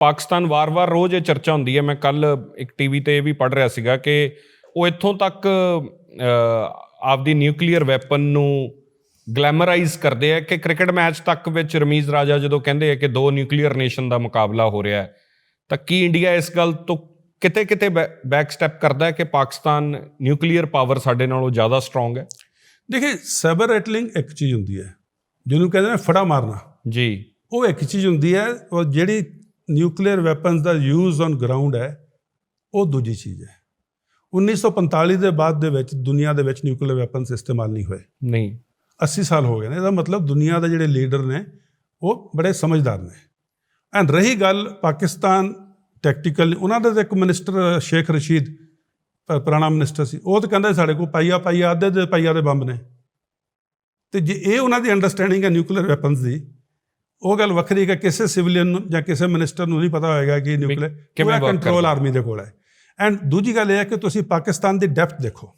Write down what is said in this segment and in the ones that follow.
ਪਾਕਿਸਤਾਨ ਵਾਰ-ਵਾਰ ਰੋਜ਼ ਇਹ ਚਰਚਾ ਹੁੰਦੀ ਹੈ। ਮੈਂ ਕੱਲ ਇੱਕ ਟੀਵੀ ਤੇ ਇਹ ਵੀ ਪੜ ਰਿਹਾ ਸੀਗਾ ਕਿ ਉਹ ਇੱਥੋਂ ਤੱਕ ਆਪਦੀ ਨਿਊਕਲੀਅਰ ਵੈਪਨ ਨੂੰ ਗਲੈਮਰਾਈਜ਼ ਕਰਦੇ ਆ ਕਿ ਕ੍ਰਿਕਟ ਮੈਚ ਤੱਕ ਵਿੱਚ ਰਮੀਜ਼ ਰਾਜਾ ਜਦੋਂ ਕਹਿੰਦੇ ਆ ਕਿ ਦੋ ਨਿਊਕਲੀਅਰ ਨੇਸ਼ਨ ਦਾ ਮੁਕਾਬਲਾ ਹੋ ਰਿਹਾ ਹੈ ਤਾਂ ਕੀ ਇੰਡੀਆ ਇਸ ਗੱਲ ਤੋਂ ਕਿਤੇ ਕਿਤੇ ਬੈਕ ਸਟੈਪ ਕਰਦਾ ਹੈ ਕਿ ਪਾਕਿਸਤਾਨ ਨਿਊਕਲੀਅਰ ਪਾਵਰ ਸਾਡੇ ਨਾਲੋਂ ਜ਼ਿਆਦਾ ਸਟਰੋਂਗ ਹੈ? ਦੇਖੇ ਸਾਈਬਰ ਰੈਟਲਿੰਗ ਇੱਕ ਚੀਜ਼ ਹੁੰਦੀ ਹੈ ਜਿਹਨੂੰ ਕਹਿੰਦੇ ਨੇ ਫੜਾ ਮਾਰਨਾ। ਜੀ। ਉਹ ਇੱਕ ਚੀਜ਼ ਹੁੰਦੀ ਹੈ ਉਹ ਜਿਹੜੀ ਨਿਊਕਲੀਅਰ ਵੈਪਨਸ ਦਾ ਯੂਜ਼ ਔਨ ਗਰਾਊਂਡ ਹੈ ਉਹ ਦੂਜੀ ਚੀਜ਼ ਹੈ। 1945 ਦੇ ਬਾਅਦ ਦੇ ਵਿੱਚ ਦੁਨੀਆ ਦੇ ਵਿੱਚ ਨਿਊਕਲੀਅਰ ਵੈਪਨਸ ਇਸਤੇਮਾਲ ਨਹੀਂ ਹੋਏ। ਨਹੀਂ। 80 ਸਾਲ ਹੋ ਗਏ ਨੇ ਇਹਦਾ ਮਤਲਬ ਦੁਨੀਆ ਦੇ ਜਿਹੜੇ ਲੀਡਰ ਨੇ ਉਹ ਬੜੇ ਸਮਝਦਾਰ ਨੇ। ਐਂਡ ਰਹੀ ਗੱਲ ਪਾਕਿਸਤਾਨ ਟੈਕਟੀਕਲ ਉਹਨਾਂ ਦਾ ਇੱਕ ਮਿਨਿਸਟਰ ਸ਼ੇਖ ਰਸ਼ੀਦ ਪੁਰਾਣਾ ਮਿਨਿਸਟਰ ਸੀ। ਉਹ ਤਾਂ ਕਹਿੰਦਾ ਸਾਡੇ ਕੋਲ ਪਾਈਆ ਪਾਈਆ ਅੱਧੇ ਦੇ ਪਾਈਆ ਦੇ ਬੰਬ ਨੇ। ਤੇ ਜੇ ਇਹ ਉਹਨਾਂ ਦੀ ਅੰਡਰਸਟੈਂਡਿੰਗ ਹੈ ਨਿਊਕਲੀਅਰ ਵੈਪਨਸ ਦੀ ਉਹ ਗੱਲ ਵੱਖਰੀ ਹੈ ਕਿ ਕਿਸੇ ਸਿਵਲੀਅਨ ਨੂੰ ਜਾਂ ਕਿਸੇ ਮਿਨਿਸਟਰ ਨੂੰ ਨਹੀਂ ਪਤਾ ਹੋਏਗਾ ਕਿ ਨਿਊਕਲੀਅਰ ਕਿਵੇਂ ਕੰਟਰੋਲ। ਆਰਮੀ ਦੇ ਕੋਲ ਹੈ। ਐਂਡ ਦੂਜੀ ਗੱਲ ਇਹ ਹੈ ਕਿ ਤੁਸੀਂ ਪਾਕਿਸਤਾਨ ਦੀ ਡੈਪਥ ਦੇਖੋ।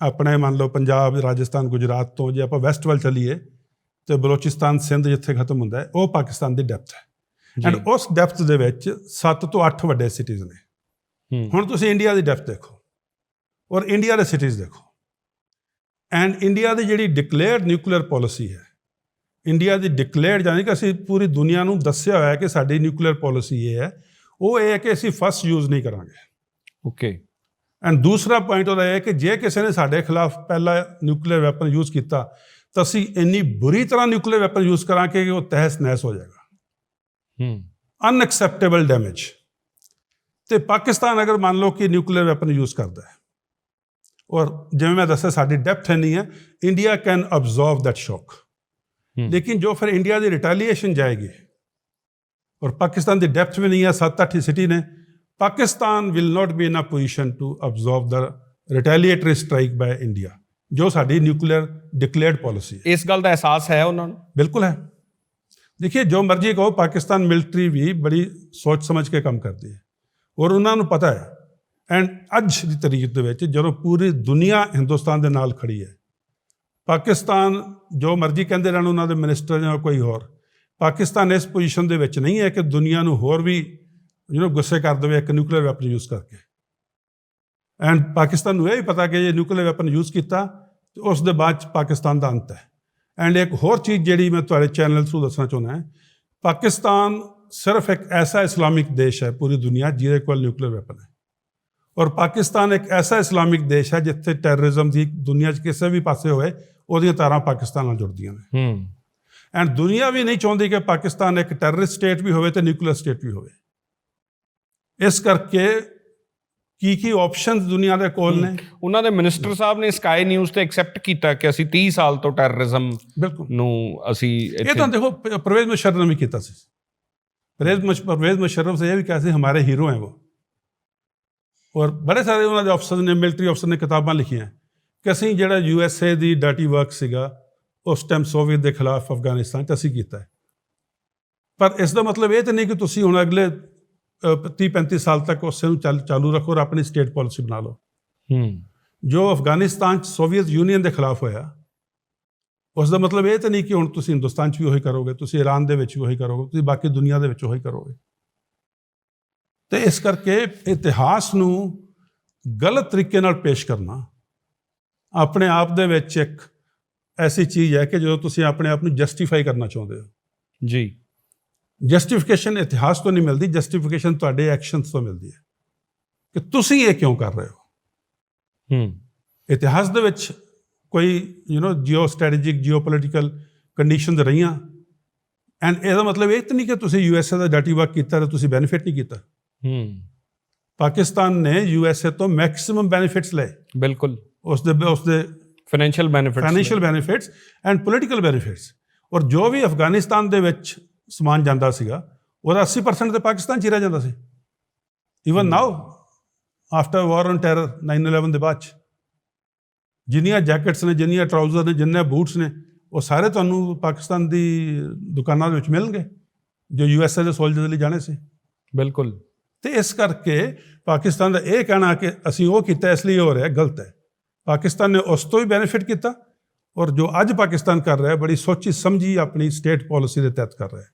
ਆਪਣੇ ਮੰਨ ਲਓ ਪੰਜਾਬ ਰਾਜਸਥਾਨ ਗੁਜਰਾਤ ਤੋਂ ਜੇ ਆਪਾਂ ਵੈਸਟ ਵੱਲ ਚੱਲੀਏ ਤੇ ਬਲੋਚਿਸਤਾਨ ਸਿੰਧ ਜਿੱਥੇ ਖਤਮ ਹੁੰਦਾ ਹੈ ਉਹ ਪਾਕਿਸਤਾਨ ਦੀ ਡੈਪਥ ਹੈ। ਐਂਡ ਉਸ ਡੈਪਥ ਦੇ ਵਿੱਚ 7 ਤੋਂ 8 ਵੱਡੇ ਸਿਟੀਜ਼ ਨੇ। ਹੁਣ ਤੁਸੀਂ ਇੰਡੀਆ ਦੀ ਡੈਪਥ ਦੇਖੋ ਔਰ ਇੰਡੀਆ ਦੇ ਸਿਟੀਜ਼ ਦੇਖੋ। ਐਂਡ ਇੰਡੀਆ ਦੀ ਜਿਹੜੀ ਡਿਕਲੇਅਰਡ ਨਿਊਕਲੀਅਰ ਪਾਲਿਸੀ ਹੈ ਇੰਡੀਆ ਦੀ ਡਿਕਲੇਅਰਡ ਯਾਨੀ ਕਿ ਅਸੀਂ ਪੂਰੀ ਦੁਨੀਆ ਨੂੰ ਦੱਸਿਆ ਹੋਇਆ ਹੈ ਕਿ ਸਾਡੀ ਨਿਊਕਲੀਅਰ ਪਾਲਿਸੀ ਇਹ ਹੈ ਉਹ ਇਹ ਹੈ ਕਿ ਅਸੀਂ ਫਸਟ ਯੂਜ਼ ਨਹੀਂ ਕਰਾਂਗੇ। ਓਕੇ ਐਂਡ ਦੂਸਰਾ ਪੁਆਇੰਟ ਉਹਦਾ ਇਹ ਹੈ ਕਿ ਜੇ ਕਿਸੇ ਨੇ ਸਾਡੇ ਖਿਲਾਫ ਪਹਿਲਾ ਨਿਊਕਲੀਅਰ ਵੈਪਨ ਯੂਜ਼ ਕੀਤਾ ਤਾਂ ਅਸੀਂ ਇੰਨੀ ਬੁਰੀ ਤਰ੍ਹਾਂ ਨਿਊਕਲੀਅਰ ਵੈਪਨ ਯੂਜ਼ ਕਰਾਂਗੇ ਕਿ ਉਹ ਤਹਿਸ ਨਹਿਸ ਹੋ ਜਾਏਗਾ। ਹੂੰ। ਅਨਐਕਸੈਪਟੇਬਲ ਡੈਮੇਜ ਤੇ ਪਾਕਿਸਤਾਨ ਅਗਰ ਮੰਨ ਲਓ ਕਿ ਨਿਊਕਲੀਅਰ ਵੈਪਨ ਯੂਜ਼ ਕਰਦਾ ਹੈ ਔਰ ਜਿਵੇਂ ਮੈਂ ਦੱਸਿਆ ਸਾਡੀ ਡੈਪਥ ਹੈ ਨਹੀਂ ਹੈ ਇੰਡੀਆ ਕੈਨ ਅਬਜ਼ਰਵ ਦੈਟ ਸ਼ੌਕ ਹੂੰ। ਲੇਕਿਨ ਜੋ ਫਿਰ ਇੰਡੀਆ ਦੀ ਰਿਟੈਲੀਏਸ਼ਨ ਜਾਏਗੀ ਔਰ ਪਾਕਿਸਤਾਨ ਦੀ ਡੈਪਥ ਵੀ ਨਹੀਂ ਹੈ 7-8 ਸਿਟੀ ਨੇ Pakistan will not be in a position to observe the retaliatory strike by India ਜੋ ਸਾਡੀ ਨਿਊਕਲੀਅਰ ਡਿਕਲੇਅਰਡ ਪਾਲਿਸੀ ਹੈ। ਇਸ ਗੱਲ ਦਾ ਅਹਿਸਾਸ ਹੈ ਉਹਨਾਂ ਨੂੰ? ਬਿਲਕੁਲ ਹੈ। ਦੇਖिए ਜੋ ਮਰਜ਼ੀ ਕਹੋ ਪਾਕਿਸਤਾਨ ਮਿਲਟਰੀ ਵੀ ਬੜੀ ਸੋਚ ਸਮਝ ਕੇ ਕੰਮ ਕਰਦੀ ਹੈ। ਔਰ ਉਹਨਾਂ ਨੂੰ ਪਤਾ ਹੈ ਐਂਡ ਅੱਜ ਦੀ ਤਰੀਕ ਦੇ ਵਿੱਚ ਜਦੋਂ ਪੂਰੀ ਦੁਨੀਆ ਹਿੰਦੁਸਤਾਨ ਦੇ ਨਾਲ ਖੜੀ ਹੈ ਪਾਕਿਸਤਾਨ ਜੋ ਮਰਜ਼ੀ ਕਹਿੰਦੇ ਰਹਿਣ ਉਹਨਾਂ ਦੇ ਮਿਨਿਸਟਰ ਜਾਂ ਕੋਈ ਹੋਰ, ਪਾਕਿਸਤਾਨ ਇਸ ਪੋਜੀਸ਼ਨ ਦੇ ਵਿੱਚ ਨਹੀਂ ਹੈ ਕਿ ਦੁਨੀਆ ਨੂੰ ਹੋਰ ਵੀ ਯੂ ਗੁੱਸੇ ਕਰ ਦੇਵੇ, ਇੱਕ ਨਿਊਕਲੀਅਰ ਵੈਪਨ ਯੂਜ਼ ਕਰਕੇ। ਐਂਡ ਪਾਕਿਸਤਾਨ ਨੂੰ ਇਹ ਵੀ ਪਤਾ ਕਿ ਜੇ ਨਿਊਕਲੀਅਰ ਵੈਪਨ ਯੂਜ਼ ਕੀਤਾ, ਤੇ ਉਸ ਦੇ ਬਾਅਦ 'ਚ ਪਾਕਿਸਤਾਨ ਦਾ ਅੰਤ ਹੈ। ਐਂਡ ਇੱਕ ਹੋਰ ਚੀਜ਼ ਜਿਹੜੀ ਮੈਂ ਤੁਹਾਡੇ ਚੈਨਲ ਥਰੂ ਦੱਸਣਾ ਚਾਹੁੰਦਾ ਹਾਂ, ਪਾਕਿਸਤਾਨ ਸਿਰਫ ਇੱਕ ਐਸਾ ਇਸਲਾਮਿਕ ਦੇਸ਼ ਹੈ ਪੂਰੀ ਦੁਨੀਆ ਜਿਹਦੇ ਕੋਲ ਨਿਊਕਲੀਅਰ ਵੈਪਨ ਹੈ। ਔਰ ਪਾਕਿਸਤਾਨ ਇੱਕ ਐਸਾ ਇਸਲਾਮਿਕ ਦੇਸ਼ ਹੈ ਜਿੱਥੇ ਟੈਰਰਿਜ਼ਮ ਦੀ ਦੁਨੀਆ 'ਚ ਕਿਸੇ ਵੀ ਪਾਸੇ ਹੋਵੇ ਉਹਦੀਆਂ ਤਾਰਾਂ ਪਾਕਿਸਤਾਨ ਨਾਲ ਜੁੜਦੀਆਂ ਨੇ ਹੂੰ ਐਂਡ ਦੁਨੀਆ ਵੀ ਨਹੀਂ ਚਾਹੁੰਦੀ ਕਿ ਪਾਕਿਸਤਾਨ ਇੱਕ ਟੈਰਰਿਸਟ ਸਟੇਟ ਵੀ ਹੋਵੇ ਤੇ ਨਿਊਕਲੀਅਰ ਸਟੇਟ ਵੀ ਹੋਵੇ ਇਸ ਕਰਕੇ ਕੀ ਕੀ ਆਪਸ਼ਨਸ ਦੁਨੀਆ ਦੇ ਕੋਲ ਨੇ ਉਹਨਾਂ ਦੇ ਮਿਨਿਸਟਰ ਸਾਹਿਬ ਨੇ ਸਕਾਈ ਨਿਊਜ਼ ਤੇ ਐਕਸੈਪਟ ਕੀਤਾ ਕਿ ਅਸੀਂ 30 ਸਾਲ ਤੋਂ ਟੈਰਰਿਜ਼ਮ ਬਿਲਕੁਲ ਨੂੰ ਅਸੀਂ ਇਹ ਇੱਥੇ ਤਾਂ ਦੇਖੋ ਪ- परवेज मुशर्रफ ने भी ਕੀਤਾ ਸੀ परवेज मुश- परवेज मुशर्रफ से ये भी कहा ਸੀ हमारे हीरो हैं वो ਔਰ ਬੜੇ ਸਾਰੇ ਉਹਨਾਂ ਦੇ ਅਫਸਰ ਨੇ ਮਿਲਟਰੀ ਅਫਸਰ ਨੇ ਕਿਤਾਬਾਂ ਲਿਖੀਆਂ ਕਿ ਅਸੀਂ ਜਿਹੜਾ ਯੂ ਐਸ ਏ ਦੀ ਡਰਟੀ ਵਰਕ ਸੀਗਾ ਉਸ ਟਾਈਮ ਸੋਵੀਅਤ ਦੇ ਖਿਲਾਫ ਅਫਗਾਨਿਸਤਾਨ 'ਚ ਅਸੀਂ ਕੀਤਾ ਪਰ ਇਸ ਦਾ ਮਤਲਬ ਇਹ ਤਾਂ ਨਹੀਂ ਕਿ ਤੁਸੀਂ ਹੁਣ ਅਗਲੇ 30 35 ਸਾਲ ਤੱਕ ਉਸੇ ਨੂੰ ਚੱਲ- ਚਾਲੂ ਰੱਖੋ ਔਰ ਆਪਣੀ ਸਟੇਟ ਪਾਲਿਸੀ ਬਣਾ ਲਓ। ਹੂੰ। ਜੋ ਅਫਗਾਨਿਸਤਾਨ 'ਚ ਸੋਵੀਅਤ ਯੂਨੀਅਨ ਦੇ ਖਿਲਾਫ ਹੋਇਆ ਉਸ ਦਾ ਮਤਲਬ ਇਹ ਤਾਂ ਨਹੀਂ ਕਿ ਹੁਣ ਤੁਸੀਂ ਹਿੰਦੁਸਤਾਨ 'ਚ ਵੀ ਉਹੀ ਕਰੋਗੇ ਤੁਸੀਂ ਈਰਾਨ ਦੇ ਵਿੱਚ ਵੀ ਉਹੀ ਕਰੋਗੇ ਤੁਸੀਂ ਬਾਕੀ ਦੁਨੀਆ ਦੇ ਵਿੱਚ ਉਹੀ ਕਰੋਗੇ। ਤੇ ਇਸ ਕਰਕੇ ਇਤਿਹਾਸ ਨੂੰ ਗਲਤ ਤਰੀਕੇ ਨਾਲ ਪੇਸ਼ ਕਰਨਾ ਆਪਣੇ ਆਪ ਦੇ ਵਿੱਚ ਇੱਕ ਐਸੀ ਚੀਜ਼ ਹੈ ਕਿ ਜਦੋਂ ਤੁਸੀਂ ਆਪਣੇ ਆਪ ਨੂੰ ਜਸਟੀਫਾਈ ਕਰਨਾ ਚਾਹੁੰਦੇ ਹੋ। ਜੀ। ਜਸਟੀਫਿਕੇਸ਼ਨ ਇਤਿਹਾਸ ਤੋਂ ਨਹੀਂ ਮਿਲਦੀ ਜਸਟੀਫਿਕੇਸ਼ਨ ਤੁਹਾਡੇ ਐਕਸ਼ਨਸ ਤੋਂ ਮਿਲਦੀ ਹੈ। ਕਿ ਤੁਸੀਂ ਇਹ ਕਿਉਂ ਕਰ ਰਹੇ ਹੋ? ਹੂੰ। ਇਤਿਹਾਸ ਦੇ ਵਿੱਚ ਕੋਈ you know geostrategic geopolitical conditions ਰਹੀਆਂ। ਐਂਡ ਇਹਦਾ ਮਤਲਬ ਇਹ ਤਾਂ ਨਹੀਂ ਕਿ ਤੁਸੀਂ ਯੂਐਸਏ ਦਾ ਡਰਟੀ ਵਰਕ ਕੀਤਾ ਤੇ ਤੁਸੀਂ ਬੈਨੀਫਿਟ ਨਹੀਂ ਕੀਤਾ। ਹੂੰ। ਪਾਕਿਸਤਾਨ ਨੇ ਯੂਐਸਏ ਤੋਂ ਮੈਕਸਿਮਮ ਬੈਨੀਫਿਟਸ ਲਏ। ਬਿਲਕੁਲ। ਉਸ ਦੇ ਉਸ ਦੇ financial benefits financial benefits and political benefits ਔਰ ਜੋ ਵੀ ਅਫਗਾਨਿਸਤਾਨ ਦੇ ਵਿੱਚ ਸਮਾਨ ਜਾਂਦਾ ਸੀਗਾ ਉਹਦਾ 80% ਤੇ ਪਾਕਿਸਤਾਨ ਚ ਹੀ ਰਹਿ ਜਾਂਦਾ ਸੀ even now after war on terror 9/11 ਦੇ ਬਾਅਦ ਜਿੰਨੀਆਂ ਜੈਕਟਸ ਨੇ ਜਿੰਨੀਆਂ ਟਰਾਊਜ਼ਰ ਨੇ ਜਿੰਨੇ ਬੂਟਸ ਨੇ ਉਹ ਸਾਰੇ ਤੁਹਾਨੂੰ ਪਾਕਿਸਤਾਨ ਦੀ ਦੁਕਾਨਾਂ ਦੇ ਵਿੱਚ ਮਿਲਣਗੇ ਜੋ ਯੂਐਸਏ ਦੇ ਸੋਲਜਰ ਲਈ ਜਾਣੇ ਸੀ। ਬਿਲਕੁਲ। ਤੇ ਇਸ ਕਰਕੇ ਪਾਕਿਸਤਾਨ ਦਾ ਇਹ ਕਹਿਣਾ ਕਿ ਅਸੀਂ ਉਹ ਕੀਤਾ ਇਸ ਲਈ ਹੋ ਰਿਹਾ ਗਲਤ ਹੈ। ਪਾਕਿਸਤਾਨ ਨੇ ਉਸ ਤੋਂ ਵੀ ਬੈਨੀਫਿਟ ਕੀਤਾ ਔਰ ਜੋ ਅੱਜ ਪਾਕਿਸਤਾਨ ਕਰ ਰਿਹਾ ਹੈ, ਬੜੀ ਸੋਚੀ ਸਮਝੀ ਆਪਣੀ ਸਟੇਟ ਪਾਲਿਸੀ ਦੇ ਤਹਿਤ ਕਰ ਰਿਹਾ ਹੈ।